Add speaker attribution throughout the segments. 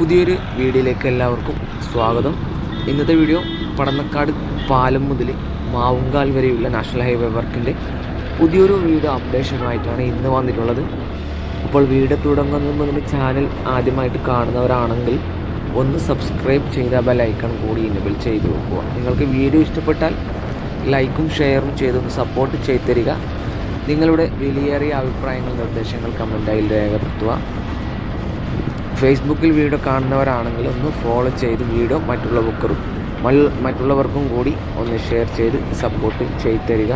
Speaker 1: പുതിയൊരു വീഡിയോയിലേക്ക് എല്ലാവർക്കും സ്വാഗതം. ഇന്നത്തെ വീഡിയോ പടന്നക്കാട് പാലം മുതൽ മാവുങ്കാൽ വരെയുള്ള നാഷണൽ ഹൈവേ വർക്കിന്റെ പുതിയൊരു വീഡിയോ അപ്ഡേഷനുമായിട്ടാണ് ഇന്ന് വന്നിട്ടുള്ളത്. അപ്പോൾ വീഡിയോ തുടങ്ങുന്നതിന് മുതൽ ചാനൽ ആദ്യമായിട്ട് കാണുന്നവരാണെങ്കിൽ ഒന്ന് സബ്സ്ക്രൈബ് ചെയ്ത ബെലൈക്കൺ കൂടി ഇനബിൾ ചെയ്ത് വെക്കുക. നിങ്ങൾക്ക് വീഡിയോ ഇഷ്ടപ്പെട്ടാൽ ലൈക്കും ഷെയറും ചെയ്തൊന്ന് സപ്പോർട്ട് ചെയ്ത് തരിക. നിങ്ങളുടെ വിലയേറിയ അഭിപ്രായങ്ങൾ നിർദ്ദേശങ്ങൾ കമന്റായി രേഖപ്പെടുത്തുക. ഫേസ്ബുക്കിൽ വീഡിയോ കാണുന്നവരാണെങ്കിൽ ഒന്ന് ഫോളോ ചെയ്ത് വീഡിയോ മറ്റുള്ളവർക്കും മറ്റുള്ളവർക്കും കൂടി ഒന്ന് ഷെയർ ചെയ്ത് സപ്പോർട്ട് ചെയ്തു തരിക.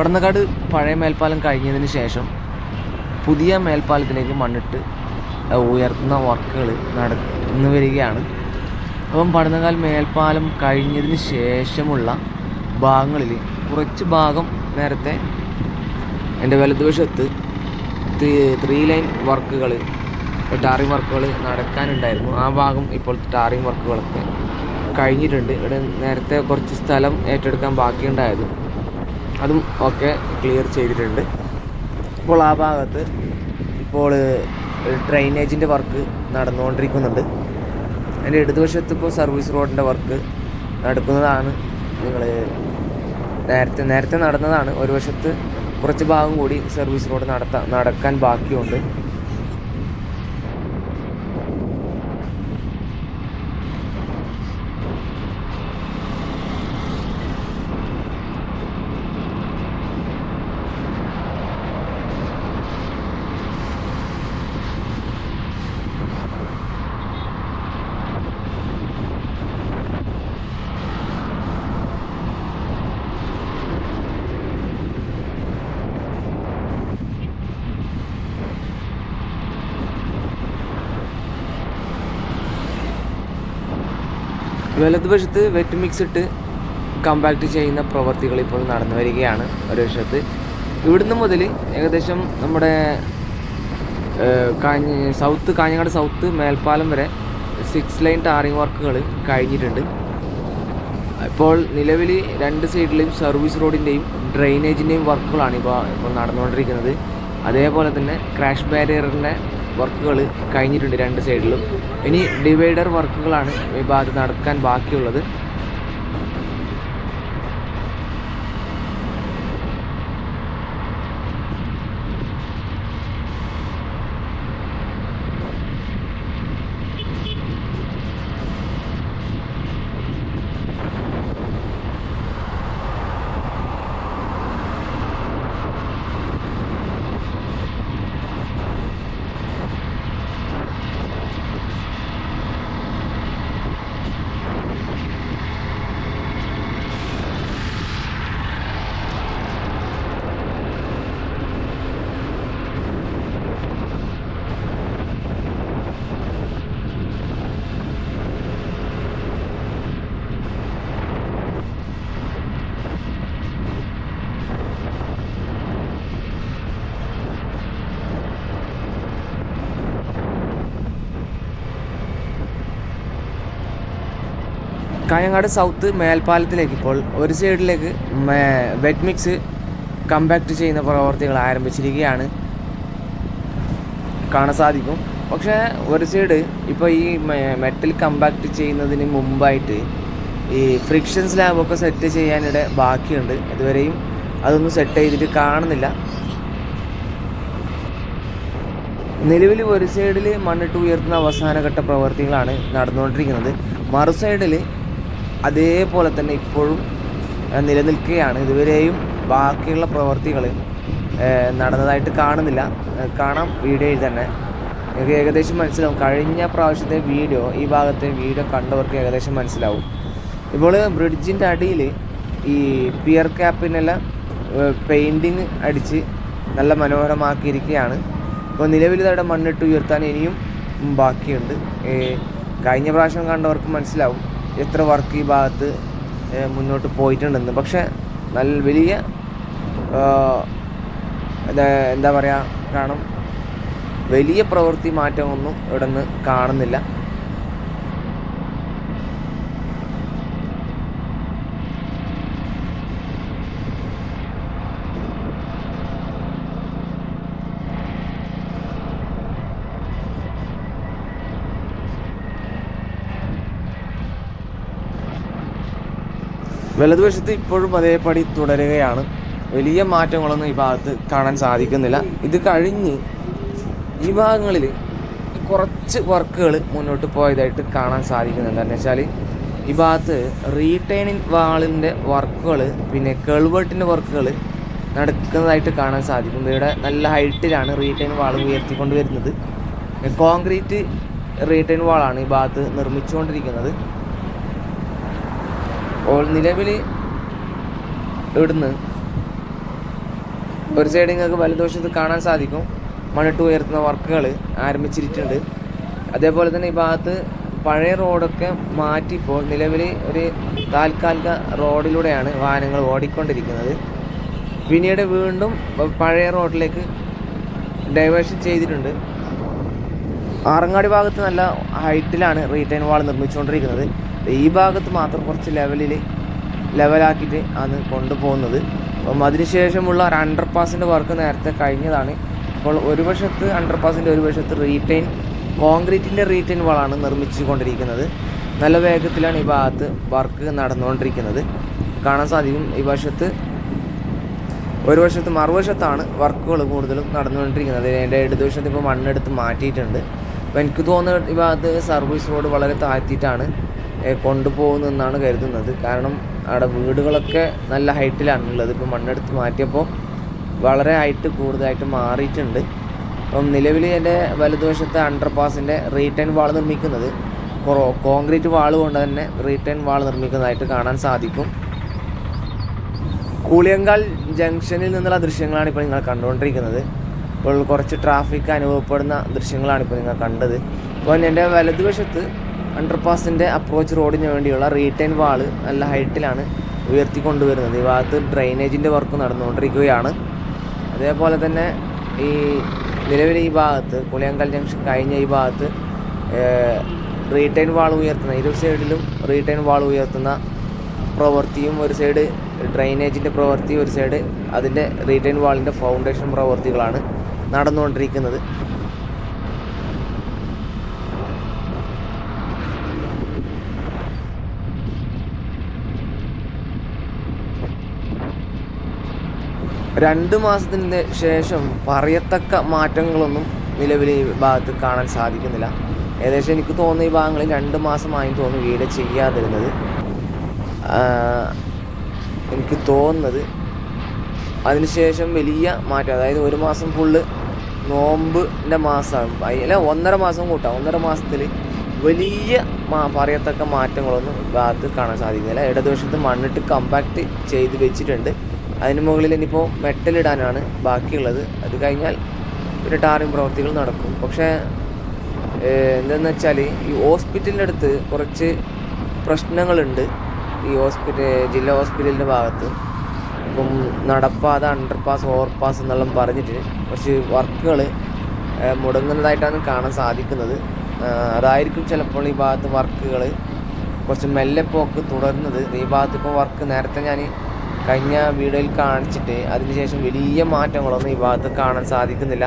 Speaker 1: പടന്നക്കാട് പഴയ മേൽപ്പാലം കഴിഞ്ഞതിന് ശേഷം പുതിയ മേൽപ്പാലത്തിലേക്ക് മണ്ണിട്ട് ഉയർത്തുന്ന വർക്കുകൾ നടന്നു വരികയാണ്. അപ്പം പടന്നക്കാൽ മേൽപ്പാലം കഴിഞ്ഞതിന് ശേഷമുള്ള ഭാഗങ്ങളിൽ കുറച്ച് ഭാഗം നേരത്തെ എന്റെ വലതുവശത്ത് ത്രീ- ലൈൻ വർക്കുകൾ ടാറിങ് വർക്കുകൾ നടക്കാനുണ്ടായിരുന്നു. ആ ഭാഗം ഇപ്പോൾ ടാറിങ് വർക്കുകളൊക്കെ കഴിഞ്ഞിട്ടുണ്ട്. ഇവിടെ നേരത്തെ കുറച്ച് സ്ഥലം ഏറ്റെടുക്കാൻ ബാക്കിയുണ്ടായത് അതും ഒക്കെ ക്ലിയർ ചെയ്തിട്ടുണ്ട്. ഇപ്പോൾ ആ ഭാഗത്ത് ഇപ്പോൾ ഡ്രൈനേജിന്റെ വർക്ക് നടന്നുകൊണ്ടിരിക്കുന്നുണ്ട്. എന്റെ ഇടതുവശത്ത് ഇപ്പോൾ സർവീസ് റോഡിന്റെ വർക്ക് നടക്കുന്നതാണ് നിങ്ങൾ നേരത്തെ നേരത്തെ നടന്നതാണ്. ഒരു വശത്ത് കുറച്ച് ഭാഗം കൂടി സർവീസ് റോഡ് നടത്താൻ നടക്കാൻ ബാക്കിയുണ്ട്. വലതുവശത്ത് വെറ്റ് മിക്സ് ഇട്ട് കമ്പാക്ട് ചെയ്യുന്ന പ്രവർത്തികൾ ഇപ്പോൾ നടന്നു വരികയാണ് ഒരു വശത്ത്. ഇവിടുന്ന് മുതൽ ഏകദേശം നമ്മുടെ കാഞ്ഞ സൗത്ത് കാഞ്ഞങ്ങാട് സൗത്ത് മേൽപ്പാലം വരെ സിക്സ് ലൈൻ ടാറിങ് വർക്കുകൾ കഴിഞ്ഞിട്ടുണ്ട്. ഇപ്പോൾ നിലവിൽ രണ്ട് സൈഡിലെയും സർവീസ് റോഡിന്റെയും ഡ്രെയിനേജിന്റെയും വർക്കുകളാണ് ഇപ്പോൾ ഇപ്പോൾ നടന്നുകൊണ്ടിരിക്കുന്നത്. അതേപോലെ തന്നെ ക്രാഷ് ബാരിയറിന്റെ വർക്കുകൾ കഴിഞ്ഞിട്ടുണ്ട് രണ്ട് സൈഡിലും. ഇനി ഡിവൈഡർ വർക്കുകളാണ് ഈ ഭാഗത്ത് നടക്കാൻ ബാക്കിയുള്ളത്. കാഞ്ഞങ്ങാട് സൗത്ത് മേൽപ്പാലത്തിലേക്ക് ഇപ്പോൾ ഒരു സൈഡിലേക്ക് വെറ്റ് മിക്സ് കമ്പാക്ട് ചെയ്യുന്ന പ്രവർത്തികൾ ആരംഭിച്ചിരിക്കുകയാണ്. കാണാൻ സാധിക്കും. പക്ഷേ ഒരു സൈഡ് ഇപ്പോൾ ഈ മെറ്റൽ കമ്പാക്ട് ചെയ്യുന്നതിന് മുമ്പായിട്ട് ഈ ഫ്രിക്ഷൻ സ്ലാബൊക്കെ സെറ്റ് ചെയ്യാനിടെ ബാക്കിയുണ്ട്. ഇതുവരെയും അതൊന്നും സെറ്റ് ചെയ്തിട്ട് കാണുന്നില്ല. നിലവിൽ ഒരു സൈഡിൽ മണ്ണിട്ട് ഉയർത്തുന്ന അവസാനഘട്ട പ്രവർത്തികളാണ് നടന്നുകൊണ്ടിരിക്കുന്നത്. മറു സൈഡിൽ അതേപോലെ തന്നെ ഇപ്പോഴും നിലനിൽക്കുകയാണ്. ഇതുവരെയും ബാക്കിയുള്ള പ്രവർത്തികൾ നടന്നതായിട്ട് കാണുന്നില്ല. കാണാം വീഡിയോയിൽ തന്നെ. നിങ്ങൾക്ക് ഏകദേശം മനസ്സിലാവും. കഴിഞ്ഞ പ്രാവശ്യത്തെ വീഡിയോ ഈ ഭാഗത്തെ വീഡിയോ കണ്ടവർക്ക് ഏകദേശം മനസ്സിലാവും. ഇപ്പോൾ ബ്രിഡ്ജിന്റെ അടിയിൽ ഈ പിയർ ക്യാപ്പിനെല്ലാം പെയിന്റിങ് അടിച്ച് നല്ല മനോഹരമാക്കിയിരിക്കുകയാണ്. ഇപ്പോൾ നിലവിൽ ഇതവിടെ മണ്ണിട്ട് ഉയർത്താൻ ഇനിയും ബാക്കിയുണ്ട്. കഴിഞ്ഞ പ്രാവശ്യം കണ്ടവർക്ക് മനസ്സിലാവും. എത്ര വർക്ക് ഈ ഭാഗത്ത് മുന്നോട്ട് പോയിട്ടുണ്ടെന്ന്. പക്ഷേ നല്ല വലിയ എന്താ പറയുക കാരണം വലിയ പ്രവൃത്തി മാറ്റമൊന്നും ഇവിടെ നിന്ന് കാണുന്നില്ല. വലതുവശത്ത് ഇപ്പോഴും അതേപടി തുടരുകയാണ്. വലിയ മാറ്റങ്ങളൊന്നും ഈ ഭാഗത്ത് കാണാൻ സാധിക്കുന്നില്ല. ഇത് കഴിഞ്ഞ് ഈ ഭാഗങ്ങളിൽ കുറച്ച് വർക്കുകൾ മുന്നോട്ട് പോയതായിട്ട് കാണാൻ സാധിക്കുന്നുണ്ട്. എന്ന് വെച്ചാൽ ഈ ഭാഗത്ത് റീറ്റൈനിങ് വാളിന്റെ വർക്കുകൾ പിന്നെ കേൾവേട്ടിന്റെ വർക്കുകൾ നടക്കുന്നതായിട്ട് കാണാൻ സാധിക്കും. ഇവിടെ നല്ല ഹൈറ്റിലാണ് റീറ്റൈൻ വാൾ ഉയർത്തിക്കൊണ്ട് വരുന്നത് കോൺക്രീറ്റ് റീറ്റൈൻ വാളാണ് ഈ ഭാഗത്ത് നിർമ്മിച്ചുകൊണ്ടിരിക്കുന്നത്. അപ്പോൾ നിലവിൽ ഇവിടുന്ന് ഒരു സൈഡ് നിങ്ങൾക്ക് വലതുവശത്ത് കാണാൻ സാധിക്കും. മണിട്ട് ഉയർത്തുന്ന വർക്കുകൾ ആരംഭിച്ചിട്ടുണ്ട് അതേപോലെ തന്നെ ഈ ഭാഗത്ത് പഴയ റോഡൊക്കെ മാറ്റിപ്പോൾ നിലവിൽ ഒരു താൽക്കാലിക റോഡിലൂടെയാണ് വാഹനങ്ങൾ ഓടിക്കൊണ്ടിരിക്കുന്നത്. പിന്നീട് വീണ്ടും പഴയ റോഡിലേക്ക് ഡൈവേർഷൻ ചെയ്തിട്ടുണ്ട്. ആറങ്ങാടി ഭാഗത്ത് നല്ല ഹൈറ്റിലാണ് റീറ്റൈൻ വാൾ നിർമ്മിച്ചുകൊണ്ടിരിക്കുന്നത്. ഈ ഭാഗത്ത് മാത്രം കുറച്ച് ലെവലിൽ ലെവലാക്കിയിട്ട് ആണ് കൊണ്ടുപോകുന്നത്. അപ്പം അതിനുശേഷമുള്ള ഒരു അണ്ടർ പാസിന്റെ വർക്ക് നേരത്തെ കഴിഞ്ഞതാണ്. അപ്പോൾ ഒരു വശത്ത് അണ്ടർ പാസിന്റെ ഒരു വശത്ത് റീറ്റെയിൻ കോൺക്രീറ്റിന്റെ റീറ്റെയിൻ വളാണ് നിർമ്മിച്ചുകൊണ്ടിരിക്കുന്നത് നല്ല വേഗത്തിലാണ് ഈ ഭാഗത്ത് വർക്ക് നടന്നുകൊണ്ടിരിക്കുന്നത്. കാണാൻ സാധിക്കും. ഈ വശത്ത് ഒരു വശത്ത് മറുവശത്താണ് വർക്കുകൾ കൂടുതലും നടന്നുകൊണ്ടിരിക്കുന്നത്. അതിന്റെ ഇടതുവശത്ത് ഇപ്പോൾ മണ്ണെടുത്ത് മാറ്റിയിട്ടുണ്ട്. അപ്പോൾ എനിക്ക് തോന്നുന്ന ഈ ഭാഗത്ത് സർവീസ് റോഡ് വളരെ താഴ്ത്തിയിട്ടാണ് ഏഹ്, കൊണ്ടുപോകുന്നതെന്നാണ് കരുതുന്നത്. കാരണം അവിടെ വീടുകളൊക്കെ നല്ല ഹൈറ്റിലാണ് ഉള്ളത് ഇപ്പോൾ മണ്ണെടുത്ത് മാറ്റിയപ്പോൾ വളരെ ഹൈറ്റ് കൂടുതലായിട്ട് മാറിയിട്ടുണ്ട്. അപ്പം നിലവിൽ എന്റെ വലതുവശത്തെ അണ്ടർ പാസിന്റെ റീടേൺ വാൾ നിർമ്മിക്കുന്നത് കുറോ കോൺക്രീറ്റ് വാൾ കൊണ്ട് തന്നെ റീറ്റേൺ വാൾ നിർമ്മിക്കുന്നതായിട്ട് കാണാൻ സാധിക്കും. കൂളിയങ്കാൽ ജംഗ്ഷനിൽ നിന്നുള്ള ദൃശ്യങ്ങളാണ് ഇപ്പോൾ നിങ്ങൾ കണ്ടുകൊണ്ടിരിക്കുന്നത്. ഇപ്പോൾ കുറച്ച് ട്രാഫിക് അനുഭവപ്പെടുന്ന ദൃശ്യങ്ങളാണ് ഇപ്പോൾ നിങ്ങൾ കണ്ടത്. അപ്പോൾ എന്റെ വലതുവശത്ത് അണ്ടർപാസിന്റെ അപ്രോച്ച് റോഡിന് വേണ്ടിയുള്ള റീറ്റൈൻ വാൾ നല്ല ഹൈറ്റിലാണ് ഉയർത്തിക്കൊണ്ടുവരുന്നത് ഈ ഭാഗത്ത് ഡ്രെയിനേജിന്റെ വർക്ക് നടന്നുകൊണ്ടിരിക്കുകയാണ്. അതേപോലെ തന്നെ ഈ നിലവിൽ ഈ ഭാഗത്ത് കുളിയങ്കൽ ജംഗ്ഷൻ കഴിഞ്ഞ ഈ ഭാഗത്ത് റീറ്റൈൻ വാൾ ഉയർത്തുന്ന ഇരു സൈഡിലും റീറ്റൈൻ വാൾ ഉയർത്തുന്ന പ്രവൃത്തിയും ഒരു സൈഡ് ഡ്രൈനേജിന്റെ പ്രവൃത്തി ഒരു സൈഡ് അതിന്റെ റീറ്റൈൻ വാളിന്റെ ഫൗണ്ടേഷൻ പ്രവൃത്തികളാണ് നടന്നുകൊണ്ടിരിക്കുന്നത്. രണ്ട് മാസത്തിന് ശേഷം പറയത്തക്ക മാറ്റങ്ങളൊന്നും നിലവിൽ ഈ ഭാഗത്ത് കാണാൻ സാധിക്കുന്നില്ല. ഏകദേശം എനിക്ക് തോന്നുന്ന ഈ ഭാഗങ്ങളിൽ രണ്ട് മാസമായി തോന്നുന്നു വീട് ചെയ്യാതിരുന്നത്. എനിക്ക് തോന്നുന്നത് അതിനുശേഷം വലിയ മാറ്റം അതായത് ഒരു മാസം ഫുള്ള് നോമ്പിന്റെ മാസം അല്ല ഒന്നര മാസം കൂട്ടാം ഒന്നര മാസത്തിൽ വലിയ മാ പറയത്തക്ക മാറ്റങ്ങളൊന്നും ഭാഗത്ത് കാണാൻ സാധിക്കുന്നില്ല. ഇടതുവശത്ത് മണ്ണിട്ട് കമ്പാക്റ്റ് ചെയ്ത് വെച്ചിട്ടുണ്ട്. അതിന് മുകളിൽ ഇനിയിപ്പോൾ മെറ്റലിടാനാണ് ബാക്കിയുള്ളത്. അത് കഴിഞ്ഞാൽ പിന്നെ ടാറിങ് പ്രവർത്തികൾ നടക്കും. പക്ഷേ എന്തെന്ന് വെച്ചാൽ ഈ ഹോസ്പിറ്റലിന്റെ അടുത്ത് കുറച്ച് പ്രശ്നങ്ങളുണ്ട്. ഈ ഹോസ്പിറ്റൽ ജില്ലാ ഹോസ്പിറ്റലിന്റെ ഭാഗത്ത്. ഇപ്പം നടപ്പാത അണ്ടർപാസ് ഓവർപാസ് എന്നെല്ലാം പറഞ്ഞിട്ട് കുറച്ച് വർക്കുകൾ മുടങ്ങുന്നതായിട്ടാണ് കാണാൻ സാധിക്കുന്നത്. അതായിരിക്കും ചിലപ്പോൾ ഈ ഭാഗത്ത് വർക്കുകൾ കുറച്ച് മെല്ലെ പോക്ക് തുടരുന്നത് ഈ ഭാഗത്ത് ഇപ്പോൾ വർക്ക് നേരത്തെ ഞാൻ കഴിഞ്ഞ വീഡിയോയിൽ കാണിച്ചിട്ട് അതിനുശേഷം വലിയ മാറ്റങ്ങളൊന്നും ഈ ഭാഗത്ത് കാണാൻ സാധിക്കുന്നില്ല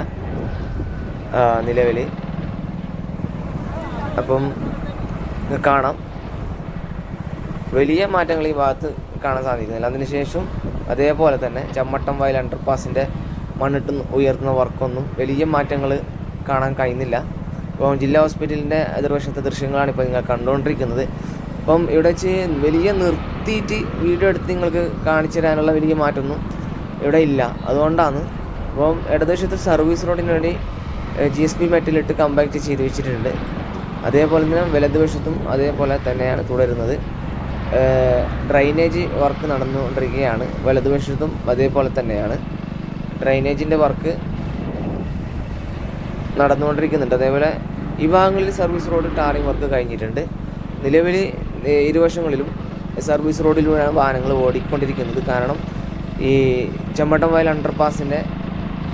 Speaker 1: നിലവിൽ അപ്പം കാണാം. വലിയ മാറ്റങ്ങൾ ഈ ഭാഗത്ത് കാണാൻ സാധിക്കുന്നില്ല. അതിനുശേഷം അതേപോലെ തന്നെ ചമ്മട്ടം വയൽ അണ്ടർപാസിന്റെ മണ്ണിട്ട് ഉയർത്തുന്ന വർക്കൊന്നും വലിയ മാറ്റങ്ങൾ കാണാൻ കഴിയുന്നില്ല ഇപ്പോൾ ജില്ലാ ഹോസ്പിറ്റലിന്റെ എതിർവശത്തെ ദൃശ്യങ്ങളാണ് ഇപ്പോൾ നിങ്ങൾ കണ്ടുകൊണ്ടിരിക്കുന്നത്. അപ്പം ഇവിടെ വെച്ച് വലിയ നിർത്തിയിട്ട് വീഡിയോ എടുത്ത് നിങ്ങൾക്ക് കാണിച്ചു തരാനുള്ള വലിയ മാറ്റമൊന്നും ഇവിടെ ഇല്ല. അതുകൊണ്ടാണ് അപ്പം ഇടതുവശത്ത് സർവീസ് റോഡിന് വേണ്ടി ജി എസ് പി മെറ്റലിട്ട് കമ്പാക്ട് ചെയ്ത് വെച്ചിട്ടുണ്ട്. അതേപോലെ തന്നെ വലതുവശത്തും അതേപോലെ തന്നെയാണ് തുടരുന്നത്. ഡ്രൈനേജ് വർക്ക് നടന്നുകൊണ്ടിരിക്കുകയാണ്. വലതുവശത്തും അതേപോലെ തന്നെയാണ്. ഡ്രൈനേജിന്റെ വർക്ക് നടന്നുകൊണ്ടിരിക്കുന്നുണ്ട്. അതേപോലെ ഈ ഭാഗങ്ങളിൽ സർവീസ് റോഡ് ടാറിംഗ് വർക്ക് കഴിഞ്ഞിട്ടുണ്ട്. നിലവിൽ ഇരുവശങ്ങളിലും സർവീസ് റോഡിലൂടെയാണ് വാഹനങ്ങൾ ഓടിക്കൊണ്ടിരിക്കുന്നത്. കാരണം ഈ ചെമ്മട്ടം വയൽ അണ്ടർപാസിന്റെ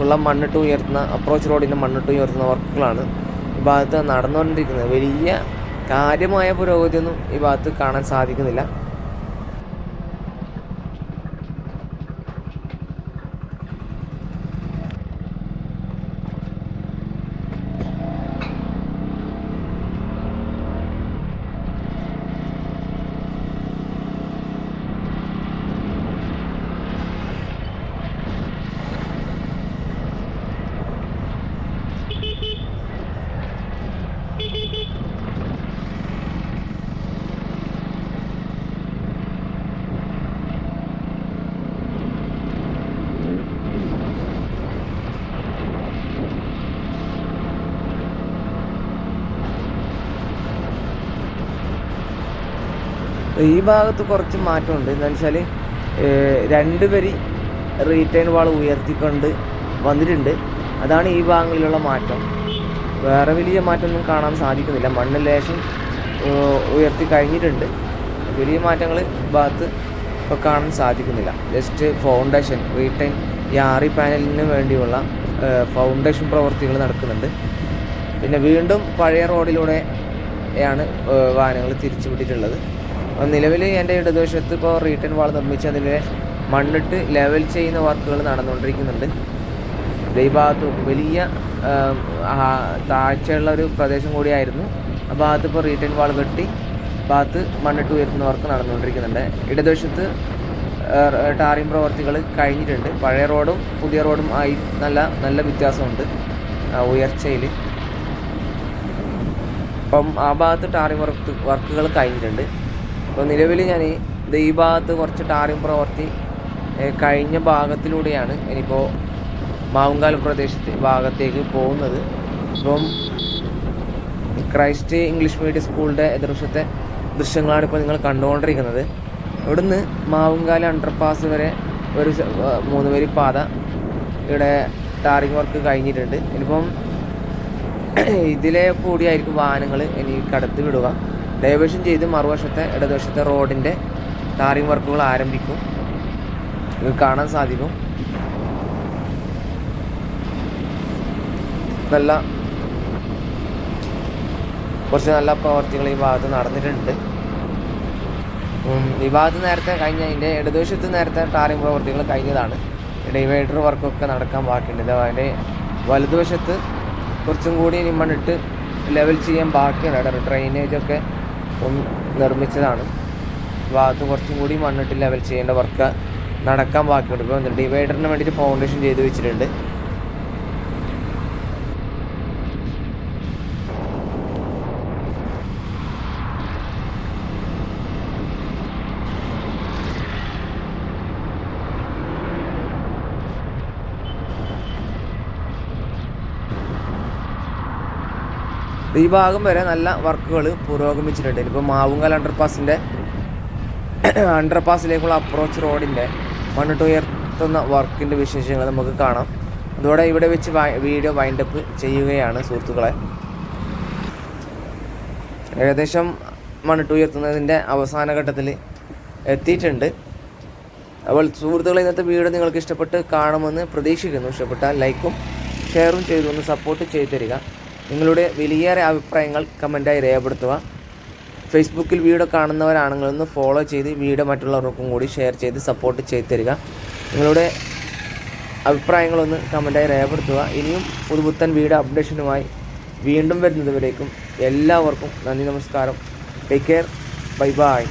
Speaker 1: ഉള്ള മണ്ണിട്ട് ഉയർത്തുന്ന അപ്രോച്ച് റോഡിന്റെ മണ്ണിട്ട് ഉയർത്തുന്ന വർക്കുകളാണ് ഈ ഭാഗത്ത് നടന്നുകൊണ്ടിരിക്കുന്നത്. വലിയ കാര്യമായ പുരോഗതിയൊന്നും ഈ ഭാഗത്ത് കാണാൻ സാധിക്കുന്നില്ല. ഈ ഭാഗത്ത് കുറച്ച് മാറ്റമുണ്ട്. എന്താ വെച്ചാൽ രണ്ട് വരി റീറ്റേൺ വാൾ ഉയർത്തിക്കൊണ്ട് വന്നിട്ടുണ്ട്. അതാണ് ഈ ഭാഗങ്ങളിലുള്ള മാറ്റം. വേറെ വലിയ മാറ്റമൊന്നും കാണാൻ സാധിക്കുന്നില്ല. മണ്ണ് ലേശം ഉയർത്തി കഴിഞ്ഞിട്ടുണ്ട്. വലിയ മാറ്റങ്ങൾ ഭാഗത്ത് ഇപ്പോൾ കാണാൻ സാധിക്കുന്നില്ല. ജസ്റ്റ് ഫൗണ്ടേഷൻ റീറ്റൈൻ ഈ ആറി പാനലിന് വേണ്ടിയുള്ള ഫൗണ്ടേഷൻ പ്രവർത്തികൾ നടക്കുന്നുണ്ട്. പിന്നെ വീണ്ടും പഴയ റോഡിലൂടെയാണ് വാഹനങ്ങൾ തിരിച്ചു വിട്ടിട്ടുള്ളത് നിലവിൽ എന്റെ ഇടതുവശത്ത് ഇപ്പോൾ റീട്ടേൺ വാൾ നിർമ്മിച്ച് അതിന്റെ മണ്ണിട്ട് ലെവൽ ചെയ്യുന്ന വർക്കുകൾ നടന്നുകൊണ്ടിരിക്കുന്നുണ്ട്. ഈ ഭാഗത്ത് വലിയ താഴ്ചയുള്ള ഒരു പ്രദേശം കൂടിയായിരുന്നു. ആ ഭാഗത്ത് ഇപ്പോൾ റീട്ടേൺ വാൾ കെട്ടി ഭാഗത്ത് മണ്ണിട്ട് ഉയർത്തുന്ന വർക്ക് നടന്നുകൊണ്ടിരിക്കുന്നുണ്ട്. ഇടതുവശത്ത് ടാറിംഗ് പ്രവർത്തികൾ കഴിഞ്ഞിട്ടുണ്ട്. പഴയ റോഡും പുതിയ റോഡും ആയി നല്ല നല്ല വ്യത്യാസമുണ്ട് ഉയർച്ചയിൽ. അപ്പം ആ ഭാഗത്ത് ടാറിംഗ് വർക്ക് വർക്കുകൾ കഴിഞ്ഞിട്ടുണ്ട്. അപ്പോൾ നിലവിൽ ഞാൻ ഈ ഭാഗത്ത് കുറച്ച് ടാറിംഗ് പ്രവർത്തി കഴിഞ്ഞ ഭാഗത്തിലൂടെയാണ് ഇനിയിപ്പോൾ മാവുങ്കാൽ പ്രദേശത്തെ ഭാഗത്തേക്ക് പോകുന്നത്. ഇപ്പം ക്രൈസ്റ്റ് ഇംഗ്ലീഷ് മീഡിയം സ്കൂളിന്റെ എതിർവശത്തെ ദൃശ്യങ്ങളാണ് ഇപ്പോൾ നിങ്ങൾ കണ്ടുകൊണ്ടിരിക്കുന്നത്. ഇവിടുന്ന് മാവുങ്കാൽ അണ്ടർപാസ് വരെ ഒരു മൂന്ന് വരി പാത ഇവിടെ ടാറിംഗ് വർക്ക് കഴിഞ്ഞിട്ടുണ്ട്. ഇനിയിപ്പം ഇതിലെ കൂടിയായിരിക്കും വാഹനങ്ങൾ ഇനി കടത്തി വിടുക. ഡൈവേഷൻ ചെയ്ത് മറുവശത്തെ ഇടതുവശത്തെ റോഡിന്റെ ടാറിംഗ് വർക്കുകൾ ആരംഭിക്കും. ഇത് കാണാൻ സാധിക്കും. നല്ല കുറച്ച് നല്ല പ്രവർത്തികൾ ഈ ഭാഗത്ത് നടന്നിട്ടുണ്ട്. ഈ ഭാഗത്ത് നേരത്തെ കഴിഞ്ഞ അതിന്റെ ഇടതുവശത്ത് നേരത്തെ ടാറിംഗ് പ്രവർത്തികൾ കഴിഞ്ഞതാണ്. ഡിവൈഡർ വർക്കൊക്കെ നടക്കാൻ ബാക്കിയുണ്ട്. ഇത് അതിന്റെ വലതുവശത്ത് കുറച്ചും കൂടി ഇനി മണ്ണിട്ട് ലെവൽ ചെയ്യാൻ ബാക്കിയുണ്ട് ഡ്രെയിനേജൊക്കെ നിർമ്മിച്ചതാണ്. ഭാഗത്ത് കുറച്ചും കൂടി മണ്ണിട്ട് ലെവൽ ചെയ്യേണ്ട വർക്ക് നടക്കാൻ ബാക്കിയുണ്ട്. ഇപ്പോൾ ഡിവൈഡറിന് വേണ്ടിയിട്ട് ഫൗണ്ടേഷൻ ചെയ്ത് വെച്ചിട്ടുണ്ട്. ഈ ഭാഗം വരെ നല്ല വർക്കുകൾ പുരോഗമിച്ചിട്ടുണ്ട്. ഇപ്പോൾ മാവുങ്കൽ അണ്ടർപാസിന്റെ അണ്ടർപാസിലേക്കുള്ള അപ്രോച്ച് റോഡിന്റെ മണ്ണിട്ട് ഉയർത്തുന്ന വർക്കിന്റെ വിശേഷങ്ങൾ നമുക്ക് കാണാം. അതോടെ ഇവിടെ വെച്ച് വീഡിയോ വീഡിയോ വൈൻഡപ്പ് ചെയ്യുകയാണ് സുഹൃത്തുക്കളെ. ഏകദേശം മണ്ണിട്ട് ഉയർത്തുന്നതിന്റെ അവസാന ഘട്ടത്തിൽ എത്തിയിട്ടുണ്ട്. അപ്പോൾ സുഹൃത്തുക്കളെ ഇന്നത്തെ വീഡിയോ നിങ്ങൾക്ക് ഇഷ്ടപ്പെട്ട് കാണുമെന്ന് പ്രതീക്ഷിക്കുന്നു. ഇഷ്ടപ്പെട്ടാൽ ലൈക്കും ഷെയറും ചെയ്തു ഒന്ന് സപ്പോർട്ട് ചെയ്തു തരിക. നിങ്ങളുടെ വിലയേറെ അഭിപ്രായങ്ങൾ കമന്റായി രേഖപ്പെടുത്തുക. ഫേസ്ബുക്കിൽ വീഡിയോ കാണുന്നവരാണെങ്കിൽ ഒന്ന് ഫോളോ ചെയ്ത് വീഡിയോ മറ്റുള്ളവർക്കും കൂടി ഷെയർ ചെയ്ത് സപ്പോർട്ട് ചെയ്ത് തരിക നിങ്ങളുടെ അഭിപ്രായങ്ങളൊന്ന് കമന്റായി രേഖപ്പെടുത്തുക. ഇനിയും പുതുപുത്തൻ വീഡിയോ അപ്ഡേഷനുമായി വീണ്ടും വരുന്നതുവരേക്കും എല്ലാവർക്കും നന്ദി നമസ്കാരം. Take care bye bye